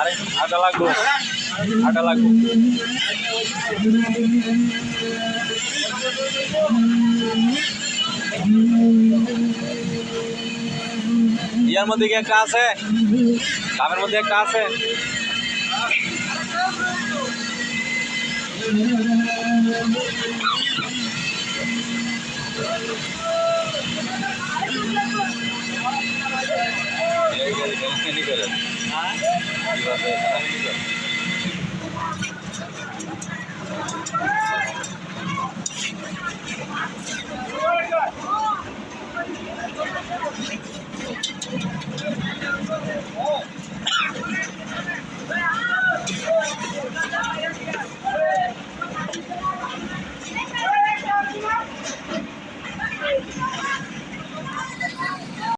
আরে আটা লাগবো। আটা লাগবো। ইয়ার মধ্যে কি একটা আছে? কামের মধ্যে একটা আছে? আপনি নিয়ে করেন? হ্যাঁ?